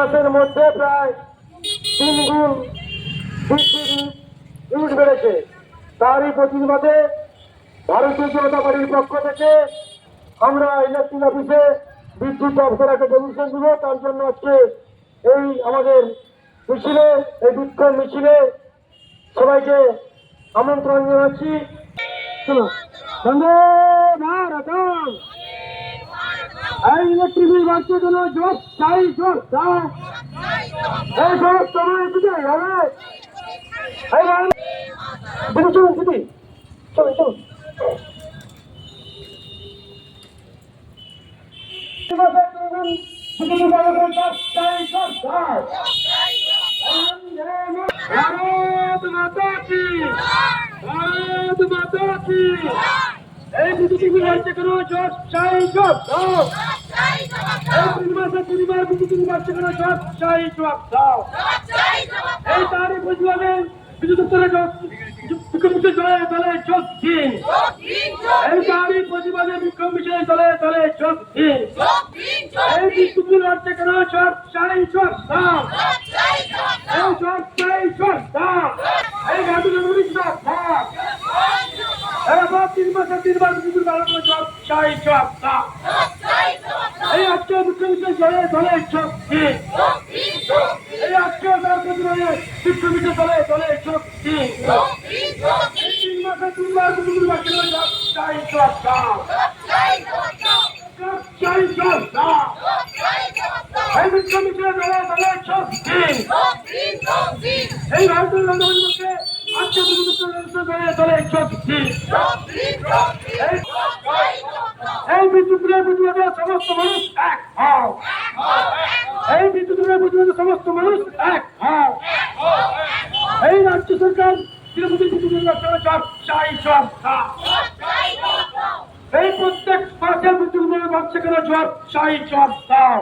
মাসের মধ্যে প্রায় তিন গুণ ইউনিট বেড়েছে। তারই প্রতিবাদে ভারতীয় জনতা পার্টির পক্ষ থেকে আমরা ইলেকট্রিক অফিসে বিদ্যুৎ অফিসারকে ডেমিশন দিব তার জন্য হচ্ছে এই আমাদের মিছিলে, এই বিক্ষোভ মিছিলে সবাইকে আমন্ত্রণ জানাচ্ছি। চলো। ভারতম। এই ইলেকট্রিক বাড়ছে জোর, চাই, জোর, দাও। এই সমস্ত দিকে হবে। এই চলুন, দিদি। চলো চলো ভারত মাতা কি? ভারত মাতা কি? এই বিজেপি রাজ্যে কোনো? জোর চাই জোর দাও। এই মাসে তিনবার বিজেপি রাজ্যে কোনো? জোর চাই জোর দাও। এই তারই প্রতিবাদে বিদ্যুৎ দপ্তরে বিক্ষোভ দলে দলে যোগ দিন। এই তারই প্রতিবাদে মিছিলে দলে দলে যোগ দিন। এই বিদ্যুৎ রাজ্যে কোনো? জোর চাই জোর দাও। এই জোর চাই জোর দাও এই গাড়ি উড়িস না থাক এবার তিন মাসে তিনবার বিদ্যুৎ রাজ্যে জোর চাই দাও এই আজকে দলে দলে যোগ দিন এই আজকে তার প্রতিবাদে বিক্ষোভ মিছিলে দলে দলে যোগ দিন এই তিন মাসে তিনবার বিদ্যুৎ রাজ্যে জোর চাই জোর চাই দাও এই দলে দলে যোগ দিন এই ভারতীয় জনতা পার্টিকে আজকে বিদ্যুৎ দলে দলে যোগ দিন এই এই বিদ্যুতের প্রতিবাদে সমস্ত মানুষ এক হও। এই বিদ্যুৎ প্রতিবাদে সমস্ত মানুষ এক হও। এই রাজ্য সরকার তৃণমূল এই প্রত্যেক মাসের বিদ্যুতের বাচ্চা কেন জব চাই জব দাও